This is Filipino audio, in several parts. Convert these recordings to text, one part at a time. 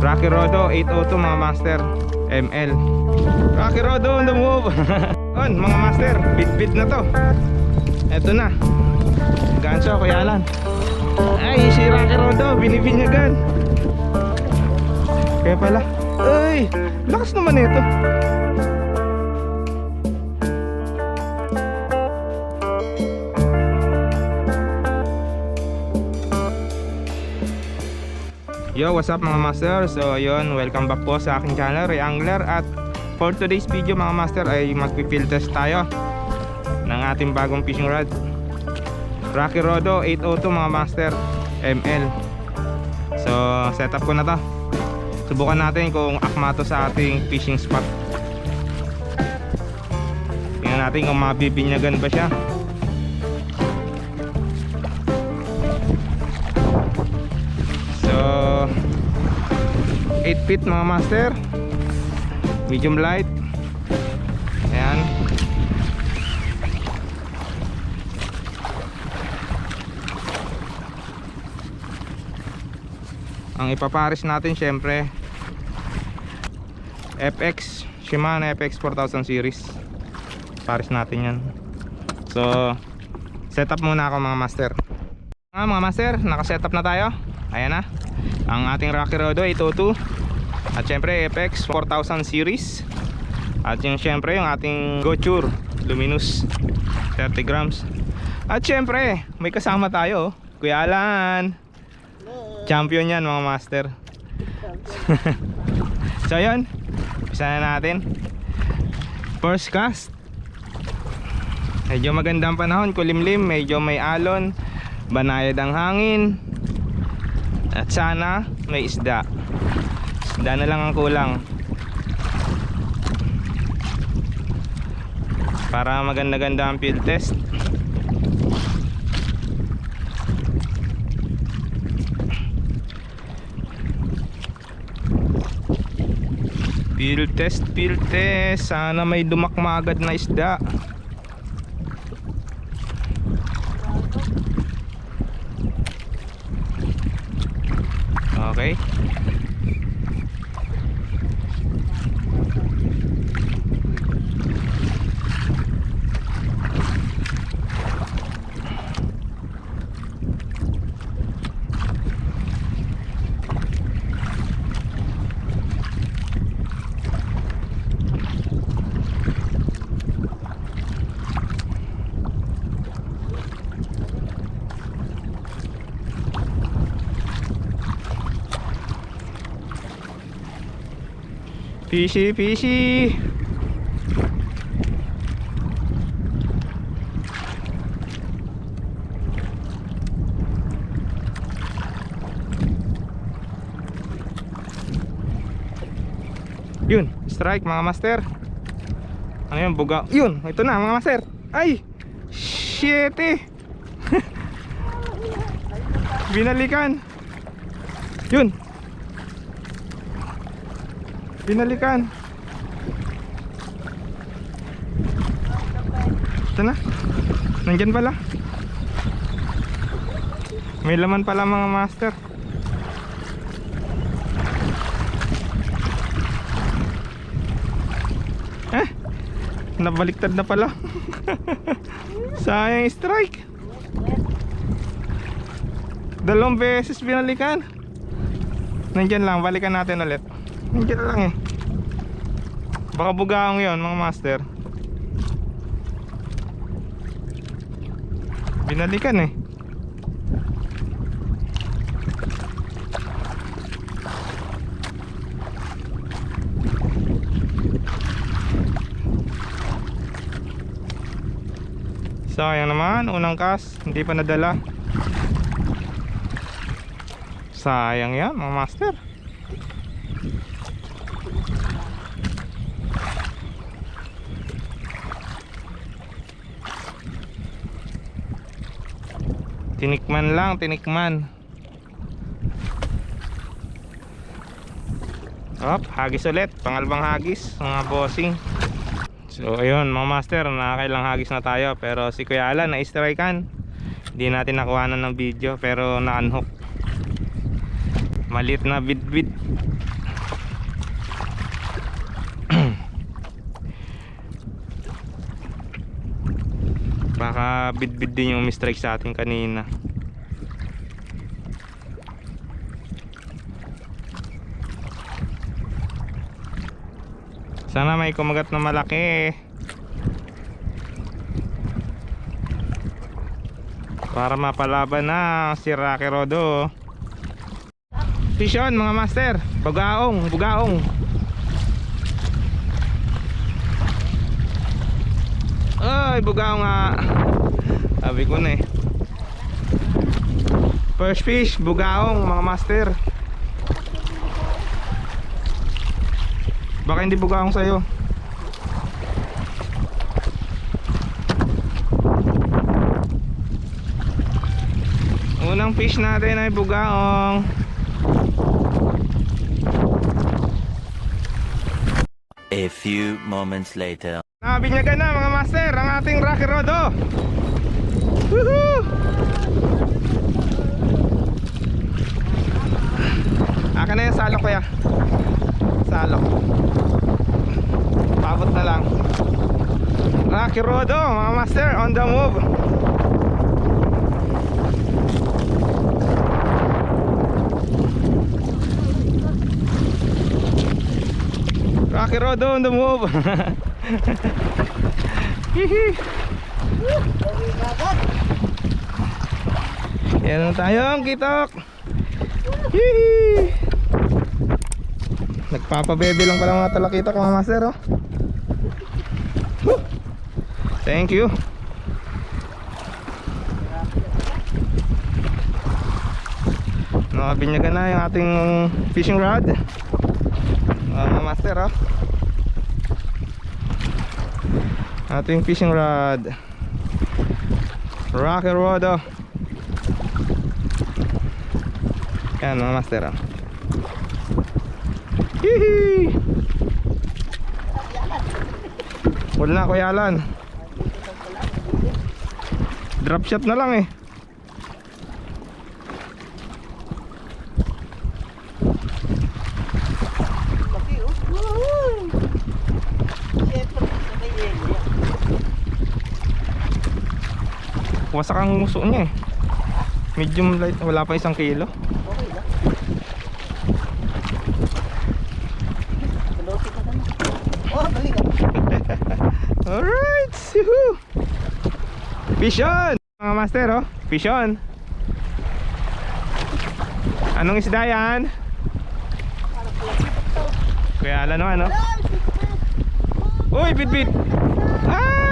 Rocky Rodo 802 mga master ML Rocky Rodo on the move. On mga master Bit bit na to. Eto na. Ganso Kuya Alan. Ay si Rocky Rodo Binibinyagan Kaya pala. Ay Lakas naman ito Yo, what's up mga master? So, yun, welcome back po sa aking channel, Ray Angler. At for today's video mga master ay magpifield test tayo ng ating bagong fishing rod. Rocky Rodo 802 mga master ML So, setup ko na to. Subukan natin kung akma to sa ating fishing spot. Tingnan natin kung mabibinyagan ba siya 8 feet mga master. Medium light. Ayan. Ang ipapares natin syempre FX Shimano FX 4000 series. Pares natin yan. So Setup muna ako mga master. Nga mga master, nakasetup na tayo. Ayan na Ang ating Rocky Rodo 802 At syempre FX 4000 series. At yung syempre yung ating Goture Luminous 30 grams. At syempre may kasama tayo oh. Kuya Alan. Champion yan mga master. So yun. Bisa na natin. First cast. Medyo magandang panahon, kulimlim, medyo may alon, banayad ang hangin. At sana may isda. Isda na lang ang kulang. Para maganda-ganda ang field test. Field test, field test. Sana may dumakma agad na isda. Okay. Fishy, fishy. Yun, strike mga master. Ano yun, buga? Yun, ito na mga master. Ay! Shit eh! Binalikan. Yun, Binalikan. Ito na. Nandyan pala. May laman pala mga master. Eh, nabaliktad na pala. Sayang strike. Dalawang beses binalikan. Nandyan lang, balikan natin ulit. Nandiyan lang eh. Baka bugaong yon mga master. Binalikan eh. Sayang naman, unang kas, hindi pa nadala. Sayang yan mga master. Tinikman lang, tinikman. Op, hagis ulit. Pangalbang hagis, mga bossing. So, ayun, mga master, nakakailang hagis na tayo. Pero si Kuya Alan, na-strikean. Hindi natin nakuhanan ng video, pero na-unhook. Malit na bit-bit. Baka bit-bit din yung mistrike sa atin kanina. Sana may kumagat na malaki. Para mapalaban na si Rocky Rodo. Fish on mga master. Bugaong, bugaong. Ay, bugaong nga. Sabi ko na eh. First fish, bugaong mga master. Baka hindi bugaong sa'yo. Unang fish natin ay bugaong. A few moments later. Nakabinyagan na mga master ang ating Rocky Rodo. Woohoo! Aka na yung salok kuya. Salok. Pabot na lang. Rocky Rodo mga master on the move. Rocky Rodo on the move. Yan ang kitok. Hihi. Nagpapabebe lang pala mga talakitok mga master oh. Thank you. Nakabinyagan na yung ating fishing rod. Mga master oh. Ating fishing rod. Rocky rod oh. Yan mga master oh. Hihi! Wala na Kuya Alan. Drop shot na lang eh. Laki oh. Woo! Siyempre, sa may yelo yan. Wasak ang muso niya eh. Medium light, wala pa isang kilo. Okay lang. Oh, balik ka. Alright! Yuhu! Fish on! Mga master oh, fish on. Anong isda yan? Kuya Alan naman oh. Uy, bit bit! Ah,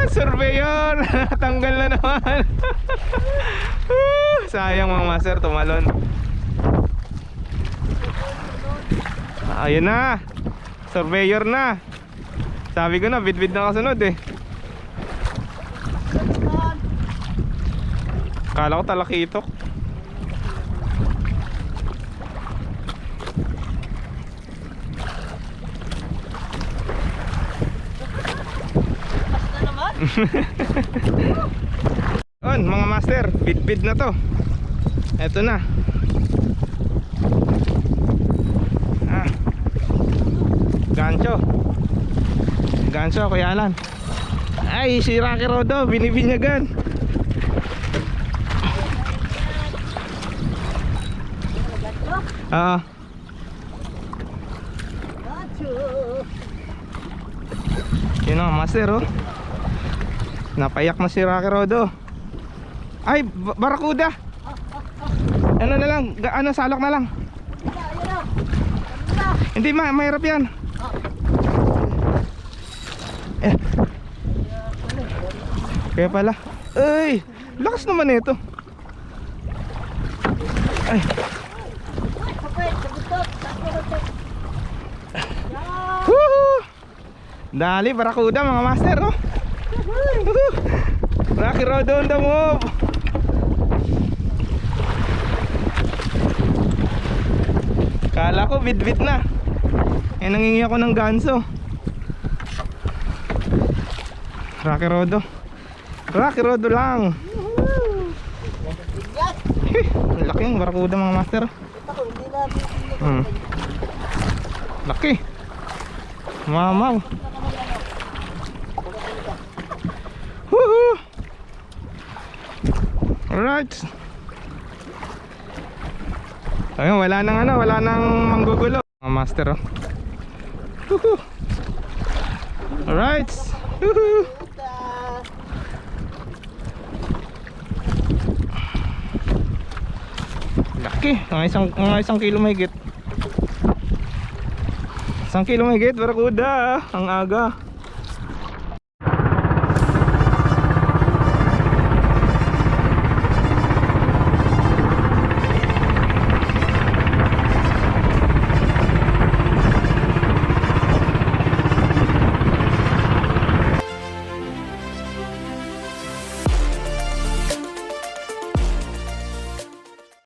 surveyor! Tanggal na naman. Ah, Sayang mga master, tumalon. Ayun na. Surveyor na. Sabi ko na, bit-bit na kasunod eh. Kala ko talakitok. On, mga master, bit-bit na to. Eto na. Ah. Gancho. Gancho, Kuya Alan. Ay, si Rocky Rodo, binibinyagan. Ah, Gacho. yun ang master oh. Napayak na si Rocky Rodo. Ay, ba- barakuda. Ano na lang, ano salok na lang. Hindi ma, mahirap yan. Eh. Kaya pala. Ay, lakas naman ito. Ay, woohoo! Dali, barakuda mga master, oh. Rocky Road on the move. Kala ko bit-bit na. Eh nangingi ako ng ganso. Rocky Rodo. Rocky Rodo lang. Ang laki yung barakuda mga master. Hmm. Laki. Mamaw. Woohoo! Alright. Ayun, wala nang ano, wala nang manggugulo. Mga master oh. Woohoo! Alright. Woohoo! Laki, mga isang, mga isang kilo mahigit. Isang kilo mahigit, barakuda. Ang aga.